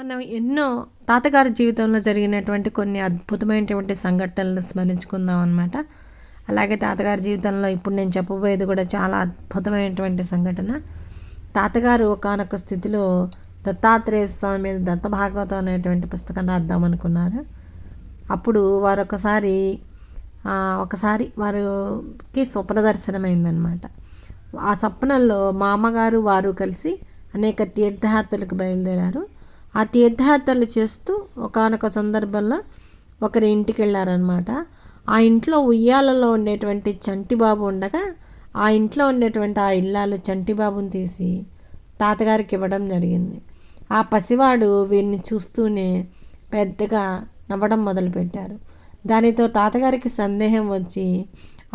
మనం ఎన్నో తాతగారి జీవితంలో జరిగినటువంటి కొన్ని అద్భుతమైనటువంటి సంఘటనలను స్మరించుకుందాం అనమాట అలాగే తాతగారి జీవితంలో ఇప్పుడు నేను చెప్పబోయేది కూడా చాలా అద్భుతమైనటువంటి సంఘటన. తాతగారు ఒకనొక స్థితిలో దత్తాత్రేయ స్వామి మీద దత్త భాగవతం అనేటువంటి పుస్తకం రాద్దాం అనుకున్నారు. అప్పుడు వారు ఒకసారి ఒకసారి వారికి స్వప్న దర్శనమైందనమాట ఆ స్వప్నంలో మా అమ్మగారు వారు కలిసి అనేక తీర్థయాత్రలకు బయలుదేరారు. ఆ తీర్థయాత్రలు చేస్తూ ఒకనొక సందర్భంలో ఒకరి ఇంటికి వెళ్ళారనమాట ఆ ఇంట్లో ఉయ్యాలలో ఉండేటువంటి చంటిబాబు ఉండగా ఆ ఇంట్లో ఉండేటువంటి ఆ ఇల్లాలు చంటిబాబుని తీసి తాతగారికి ఇవ్వడం జరిగింది. ఆ పసివాడు వీరిని చూస్తూనే పెద్దగా నవ్వడం మొదలుపెట్టారు. దానితో తాతగారికి సందేహం వచ్చి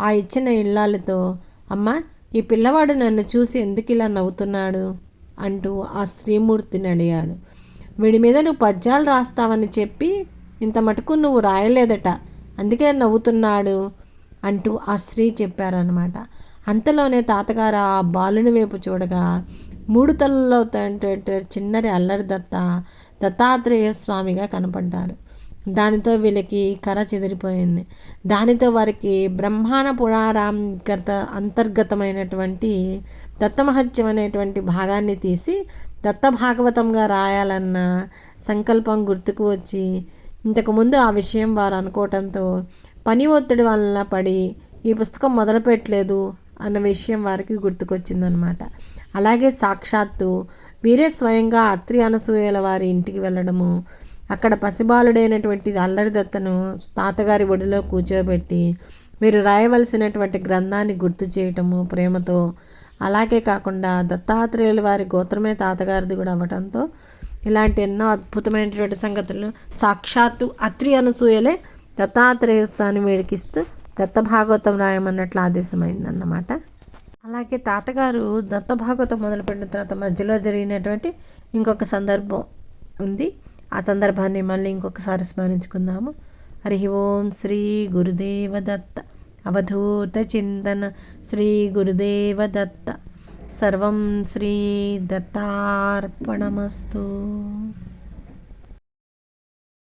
ఆ ఇచ్చిన ఇల్లాలతో అమ్మ ఈ పిల్లవాడు నన్ను చూసి ఎందుకు ఇలా నవ్వుతున్నాడు? అంటూ ఆ శ్రీమూర్తిని అడిగాడు. వీడి మీద నువ్వు పద్యాలు రాస్తావని చెప్పి ఇంత మటుకు నువ్వు రాయలేదట. అందుకే నవ్వుతున్నాడు అంటూ ఆ స్త్రీ చెప్పారనమాట అంతలోనే తాతగారు ఆ బాలుని వైపు చూడగా మూడు తలలో చిన్నరి అల్లరి దత్త దత్తాత్రేయ స్వామిగా కనపడ్డారు దానితో వీళ్ళకి కర చెదిరిపోయింది. దానితో వారికి బ్రహ్మాండ పురాణాంతర్గత అంతర్గతమైనటువంటి దత్తమహత్యం అనేటువంటి భాగాన్ని తీసి దత్త భాగవతంగా రాయాలన్న సంకల్పం గుర్తుకు వచ్చి ఇంతకుముందు ఆ విషయం వారు అనుకోవటంతో పని ఒత్తిడి వలన పడి ఈ పుస్తకం మొదలుపెట్టలేదు అన్న విషయం వారికి గుర్తుకొచ్చిందనమాట. అలాగే సాక్షాత్తు వీరే స్వయంగా అత్రి అనసూయల వారి ఇంటికి వెళ్ళడము అక్కడ పసిబాలుడైనటువంటి అల్లరి దత్తను తాతగారి ఒడిలో కూర్చోబెట్టి మీరు రాయవలసినటువంటి గ్రంథాన్ని గుర్తు చేయటము ప్రేమతో అలాగే కాకుండా దత్తాత్రేయుల వారి గోత్రమే తాతగారిది కూడా అవ్వటంతో ఇలాంటి ఎన్నో అద్భుతమైనటువంటి సంగతులు సాక్షాత్తు అత్రి అనసూయలే దత్తాత్రేయ స్వామి వేడికిస్తూ దత్త భాగవతం రాయమన్నట్లు ఆదేశమైందన్నమాట. అలాగే తాతగారు దత్త భాగవతం మొదలుపెట్టిన తర్వాత మధ్యలో జరిగినటువంటి ఇంకొక సందర్భం ఉంది. ఆ సందర్భాన్ని మళ్ళీ ఇంకొకసారి స్మరించుకుందాము. హరి ఓం శ్రీ గురుదేవ దత్త. అవధూత చింతన శ్రీ గురుదేవ దత్త. సర్వం శ్రీ దత్తార్పణమస్తు.